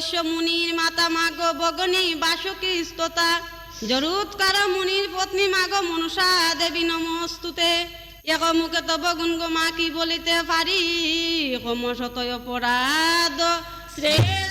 আস্তি মুনির মাতা মাগ বগনি বাসুকী স্তোতা জরুৎকার মুনির পত্নী মাগ মনুষা দেবী নমস্তুতে। এক মুখে তব গুণ গো মা কি বলিতে পারি? কমশত অপরাধ, শ্রেষ্ঠ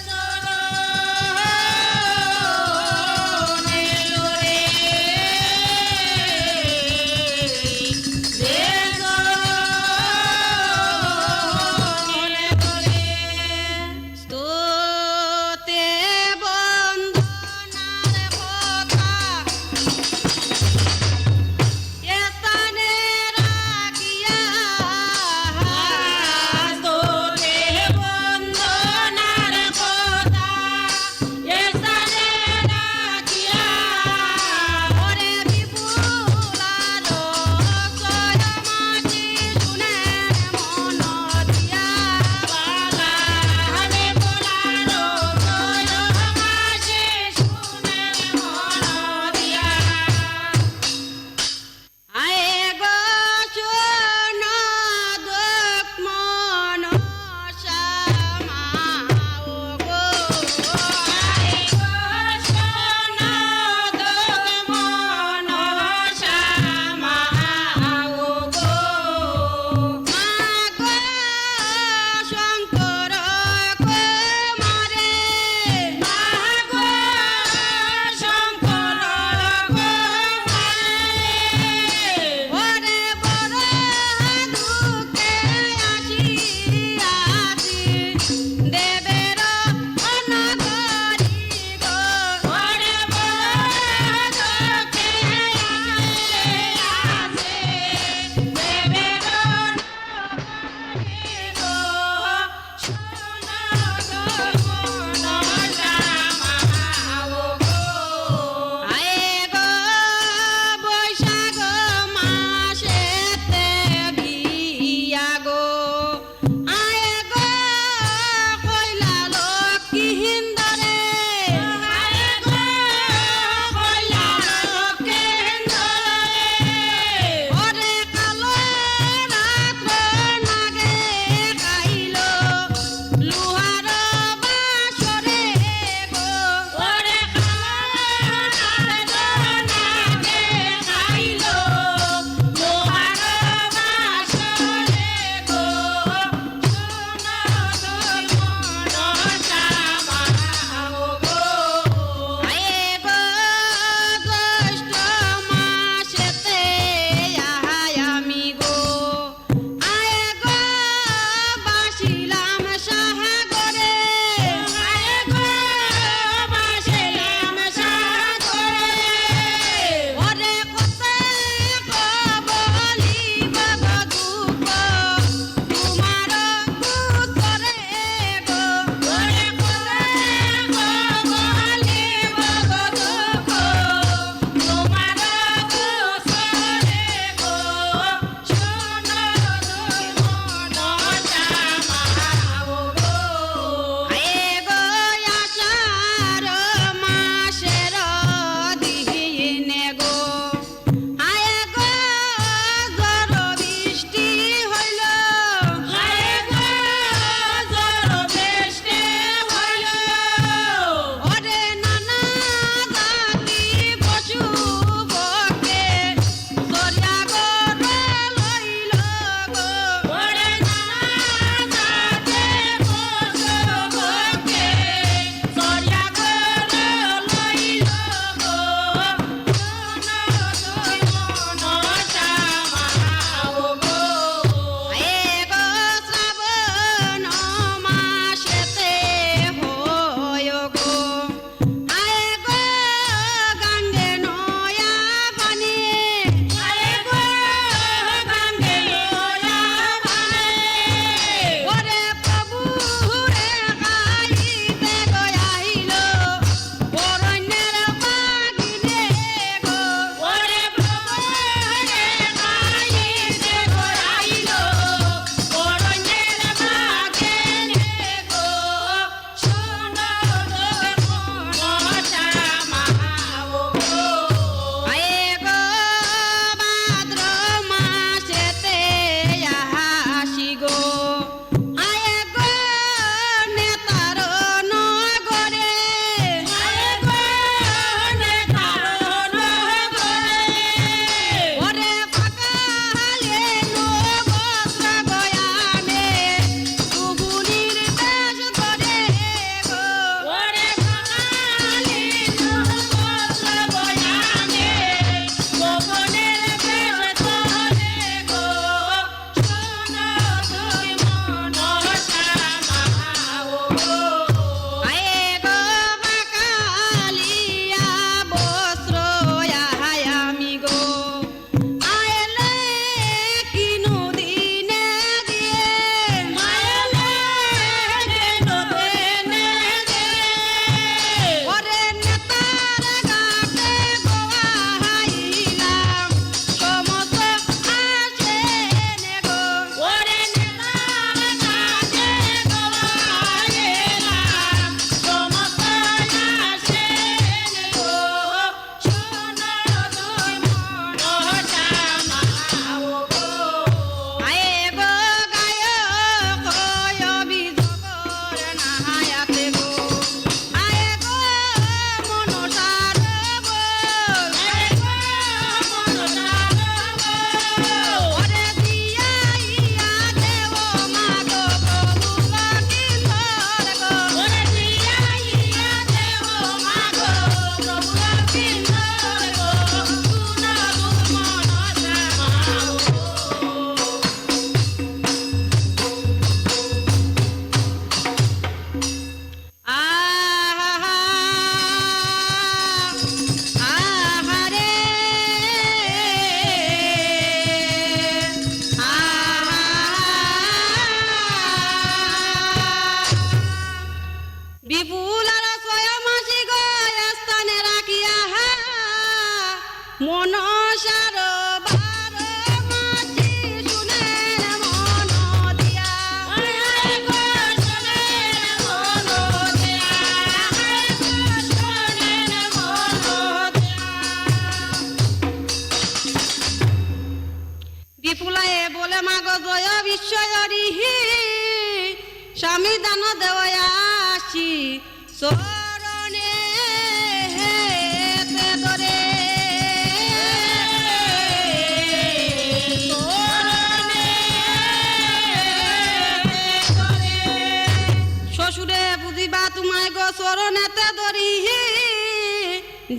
শ্বশুরে বুঝিবা তোমায় গো চরণেতে ধরি।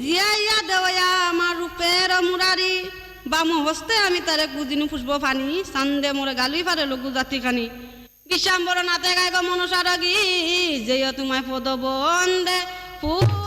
জিয়াইয়া দেওয়া আমার রূপের মুরারি। বাম হস্তে আমি তারে কুদিনু পুষ্প ফানি। চান্দে মোরে গালুই পারে লোক জাতি খানি বিশ্বাম্বর নাতে গাইব মনসার গি যেয় তোমায় পদ বন্দে পুরায়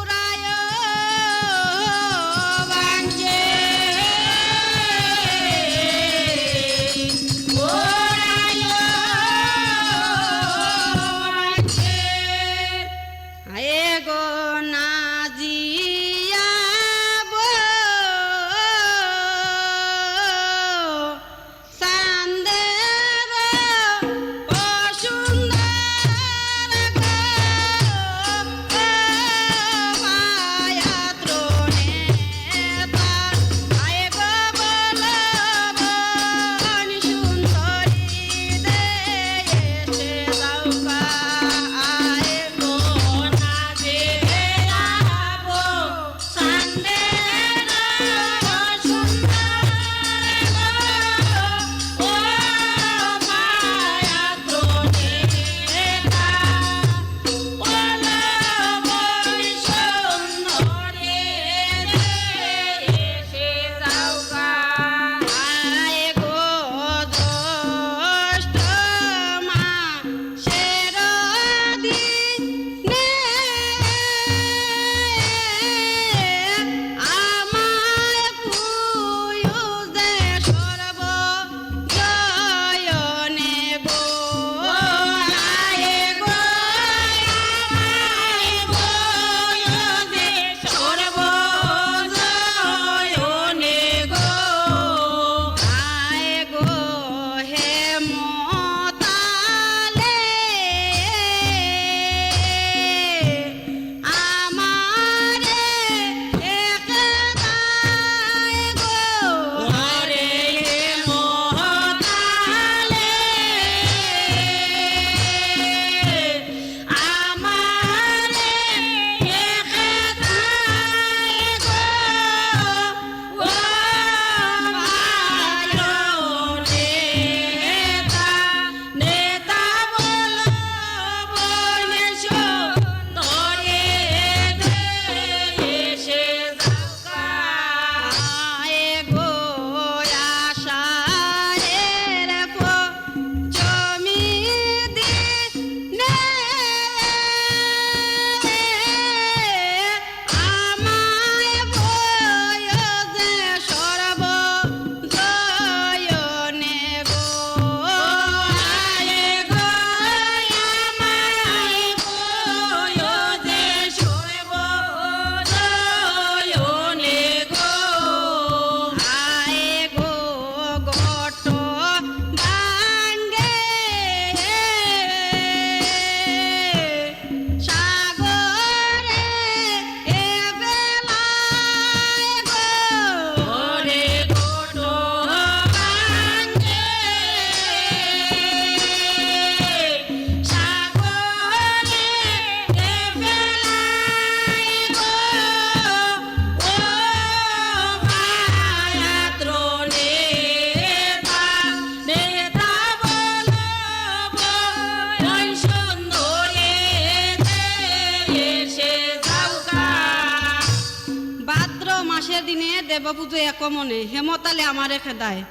আমারে খেদায়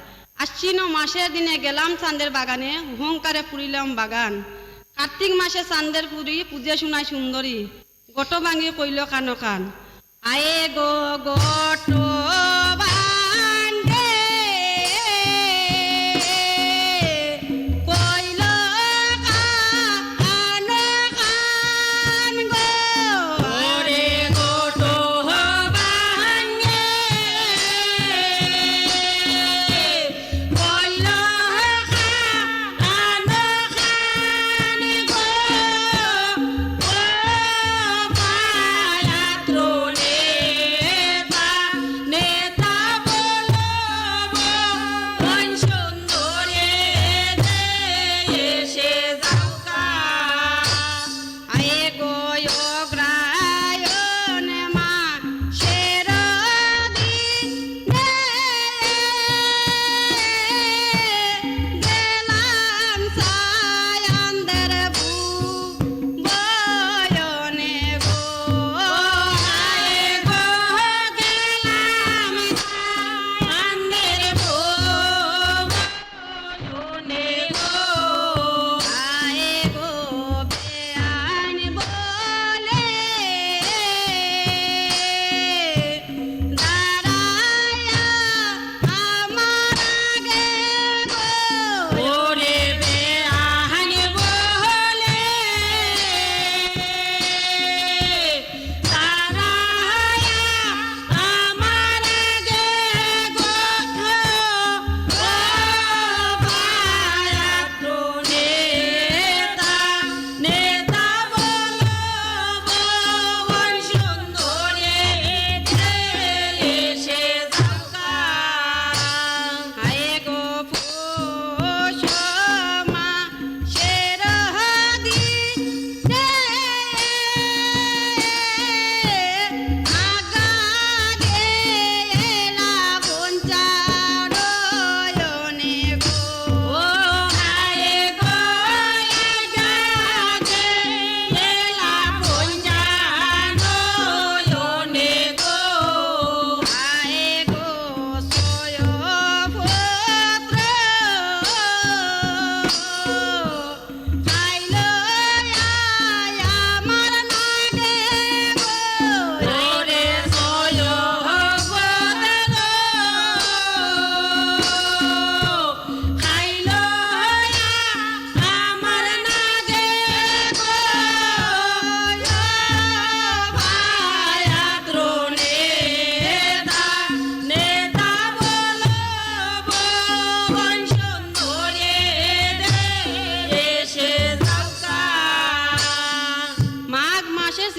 আশ্বিন মাসের দিনে গেলাম চান্দের বাগানে, হুঙ্কারে পুরিলাম বাগান। কার্তিক মাসে চান্দের পুরি, পূজে শুনাই সুন্দরী। গট ভাঙি কইল কান কান আয়ে গো গট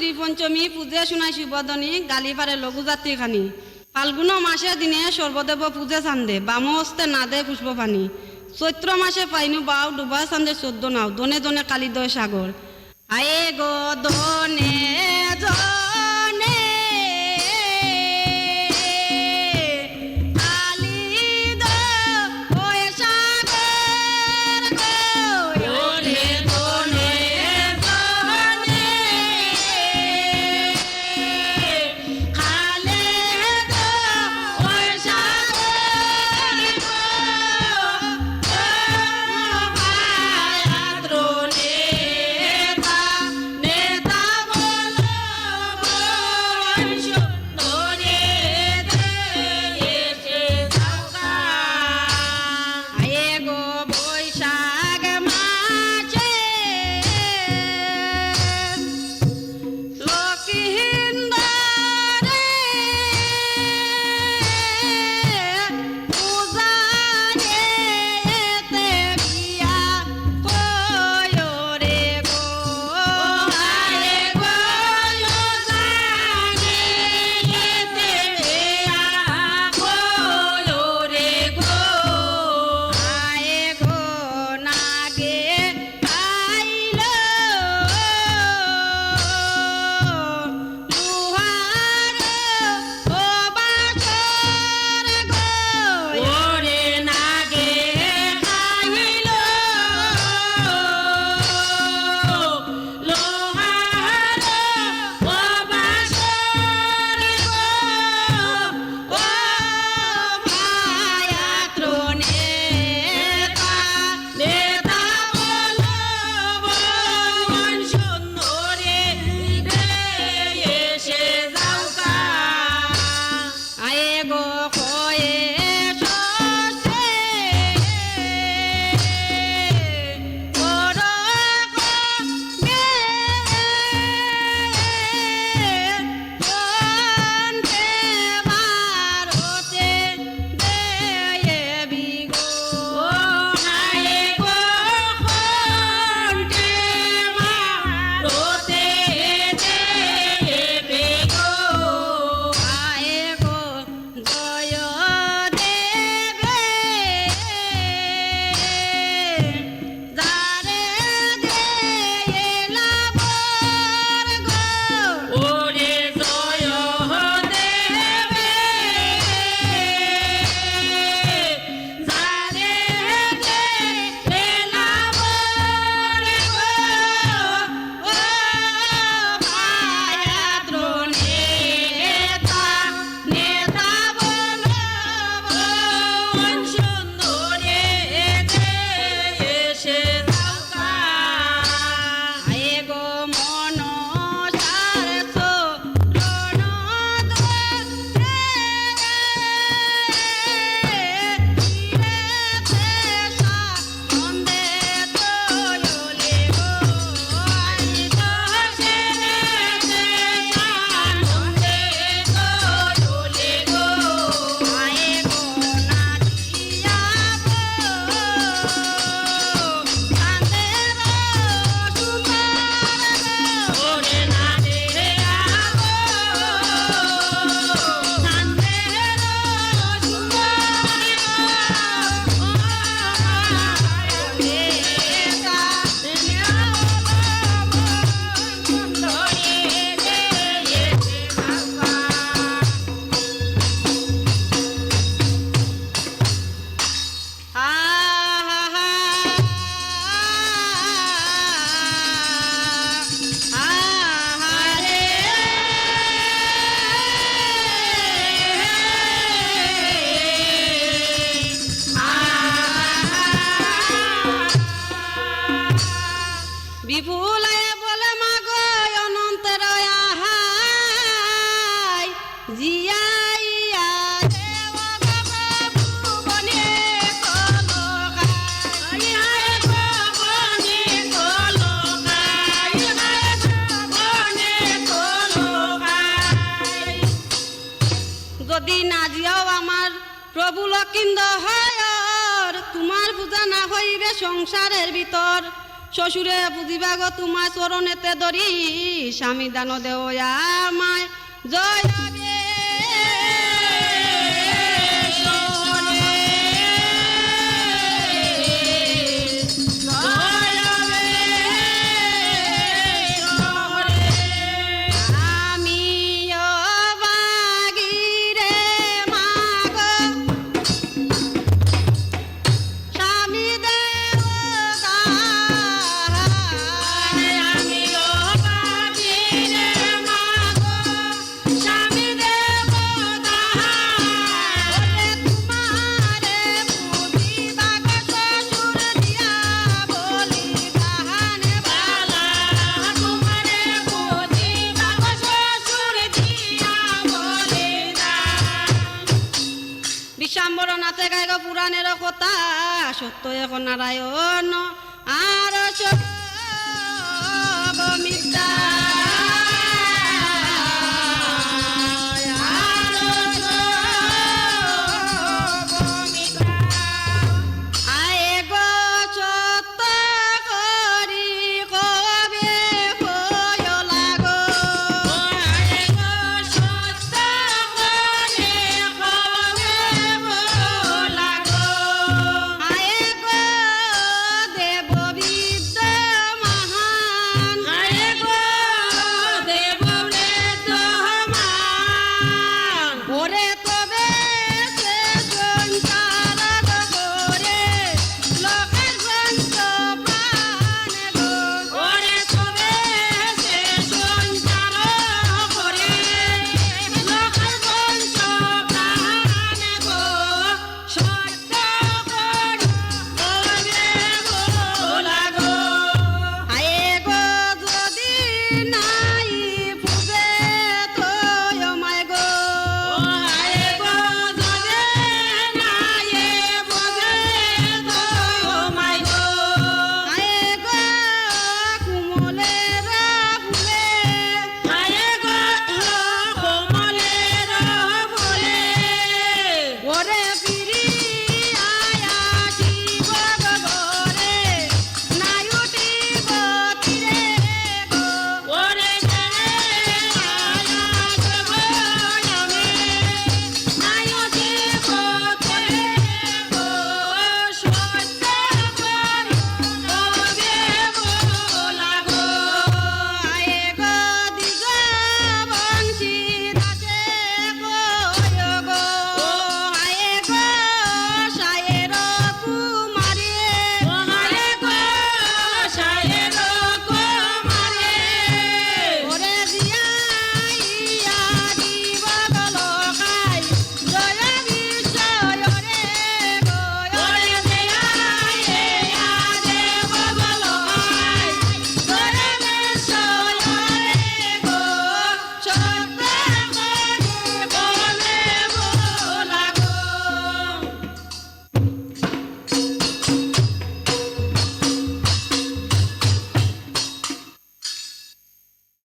শ্রীপঞ্চমী পূজে শোনাই শিবদনী গালিপারে লঘুযাত্রীখানি ফাল্গুন মাসে দিনে সর্বদেব পূজে চান্দে, বাম হস্তে না দেয় পুষ্পপানি চৈত্র মাসে পাইনু বাউ ডুবা চান্দে চোদ্দ নাও, দনে দনে কালিদয় সাগর আয়ে গো দনে তবুল কিন্দ হয় তোমার বুঝা না হইবে সংসারের ভিতর। শ্বশুরে বুঝিবা গো, তোমার চরণেতে ধরি স্বামী দান দেওয়া আমায় জয় কথা এখন নারায়ণ